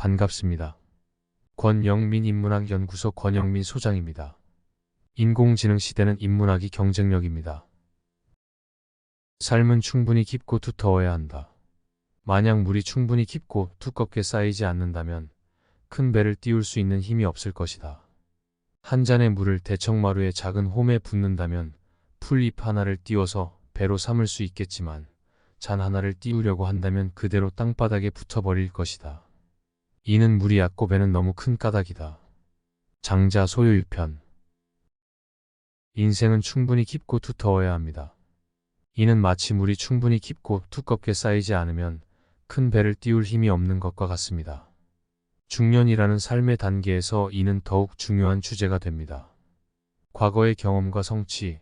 반갑습니다. 권영민 인문학 연구소 권영민 소장입니다. 인공지능 시대는 인문학이 경쟁력입니다. 삶은 충분히 깊고 두터워야 한다. 만약 물이 충분히 깊고 두껍게 쌓이지 않는다면 큰 배를 띄울 수 있는 힘이 없을 것이다. 한 잔의 물을 대청마루의 작은 홈에 붓는다면 풀잎 하나를 띄워서 배로 삼을 수 있겠지만 잔 하나를 띄우려고 한다면 그대로 땅바닥에 붙어버릴 것이다. 이는 물이 얕고 배는 너무 큰 까닭이다. 장자 소요일편 인생은 충분히 깊고 두터워야 합니다. 이는 마치 물이 충분히 깊고 두껍게 쌓이지 않으면 큰 배를 띄울 힘이 없는 것과 같습니다. 중년이라는 삶의 단계에서 이는 더욱 중요한 주제가 됩니다. 과거의 경험과 성취,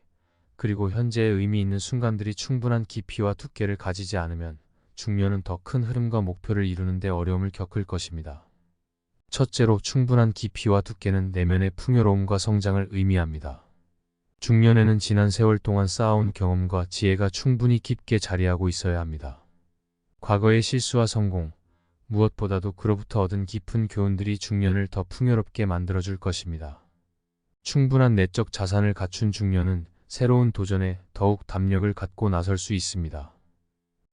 그리고 현재의 의미 있는 순간들이 충분한 깊이와 두께를 가지지 않으면 중년은 더 큰 흐름과 목표를 이루는데 어려움을 겪을 것입니다. 첫째로 충분한 깊이와 두께는 내면의 풍요로움과 성장을 의미합니다. 중년에는 지난 세월 동안 쌓아온 경험과 지혜가 충분히 깊게 자리하고 있어야 합니다. 과거의 실수와 성공, 무엇보다도 그로부터 얻은 깊은 교훈들이 중년을 더 풍요롭게 만들어줄 것입니다. 충분한 내적 자산을 갖춘 중년은 새로운 도전에 더욱 담력을 갖고 나설 수 있습니다.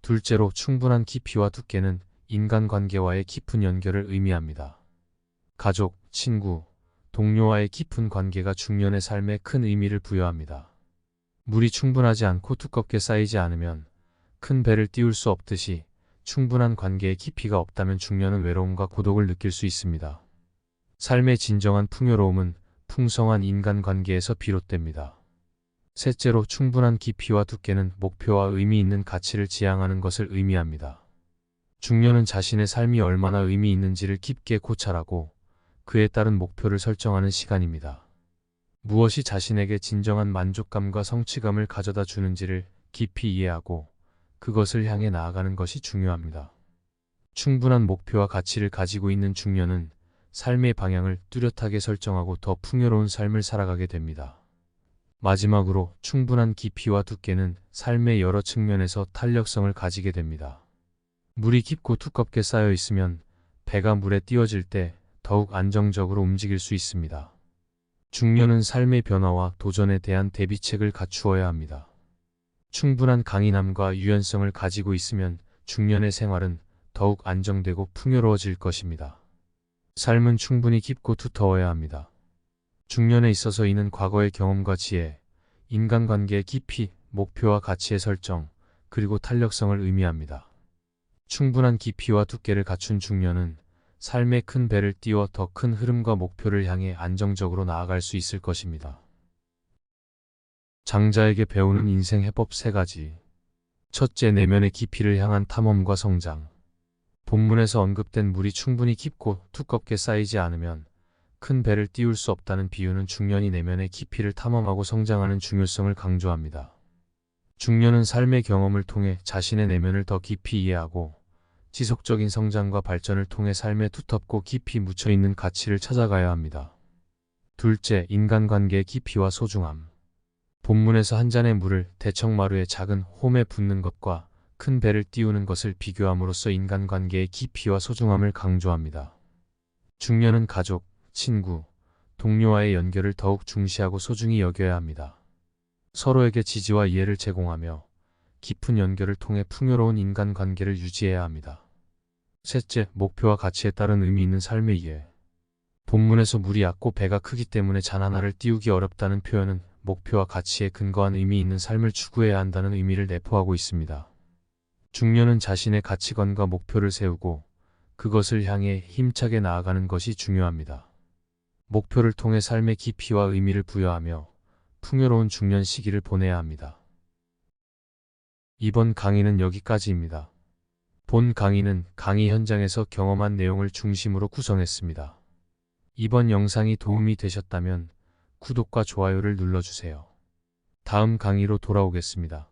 둘째로 충분한 깊이와 두께는 인간관계와의 깊은 연결을 의미합니다. 가족, 친구, 동료와의 깊은 관계가 중년의 삶에 큰 의미를 부여합니다. 물이 충분하지 않고 두껍게 쌓이지 않으면 큰 배를 띄울 수 없듯이 충분한 관계의 깊이가 없다면 중년은 외로움과 고독을 느낄 수 있습니다. 삶의 진정한 풍요로움은 풍성한 인간관계에서 비롯됩니다. 셋째로 충분한 깊이와 두께는 목표와 의미 있는 가치를 지향하는 것을 의미합니다. 중년은 자신의 삶이 얼마나 의미 있는지를 깊게 고찰하고 그에 따른 목표를 설정하는 시간입니다. 무엇이 자신에게 진정한 만족감과 성취감을 가져다 주는지를 깊이 이해하고 그것을 향해 나아가는 것이 중요합니다. 충분한 목표와 가치를 가지고 있는 중년은 삶의 방향을 뚜렷하게 설정하고 더 풍요로운 삶을 살아가게 됩니다. 마지막으로 충분한 깊이와 두께는 삶의 여러 측면에서 탄력성을 가지게 됩니다. 물이 깊고 두껍게 쌓여 있으면 배가 물에 띄워질 때 더욱 안정적으로 움직일 수 있습니다. 중년은 삶의 변화와 도전에 대한 대비책을 갖추어야 합니다. 충분한 강인함과 유연성을 가지고 있으면 중년의 생활은 더욱 안정되고 풍요로워질 것입니다. 삶은 충분히 깊고 두터워야 합니다. 중년에 있어서 이는 과거의 경험과 지혜, 인간관계의 깊이, 목표와 가치의 설정, 그리고 탄력성을 의미합니다. 충분한 깊이와 두께를 갖춘 중년은 삶의 큰 배를 띄워 더 큰 흐름과 목표를 향해 안정적으로 나아갈 수 있을 것입니다. 장자에게 배우는 인생 해법 세 가지. 첫째, 내면의 깊이를 향한 탐험과 성장. 본문에서 언급된 물이 충분히 깊고 두껍게 쌓이지 않으면 큰 배를 띄울 수 없다는 비유는 중년이 내면의 깊이를 탐험하고 성장하는 중요성을 강조합니다. 중년은 삶의 경험을 통해 자신의 내면을 더 깊이 이해하고 지속적인 성장과 발전을 통해 삶에 두텁고 깊이 묻혀있는 가치를 찾아가야 합니다. 둘째, 인간관계의 깊이와 소중함. 본문에서 한 잔의 물을 대청마루의 작은 홈에 붓는 것과 큰 배를 띄우는 것을 비교함으로써 인간관계의 깊이와 소중함을 강조합니다. 중년은 가족, 친구, 동료와의 연결을 더욱 중시하고 소중히 여겨야 합니다. 서로에게 지지와 이해를 제공하며 깊은 연결을 통해 풍요로운 인간관계를 유지해야 합니다. 셋째, 목표와 가치에 따른 의미 있는 삶의 이해. 본문에서 물이 얕고 배가 크기 때문에 잔 하나를 띄우기 어렵다는 표현은 목표와 가치에 근거한 의미 있는 삶을 추구해야 한다는 의미를 내포하고 있습니다. 중년은 자신의 가치관과 목표를 세우고 그것을 향해 힘차게 나아가는 것이 중요합니다. 목표를 통해 삶의 깊이와 의미를 부여하며 풍요로운 중년 시기를 보내야 합니다. 이번 강의는 여기까지입니다. 본 강의는 강의 현장에서 경험한 내용을 중심으로 구성했습니다. 이번 영상이 도움이 되셨다면 구독과 좋아요를 눌러주세요. 다음 강의로 돌아오겠습니다.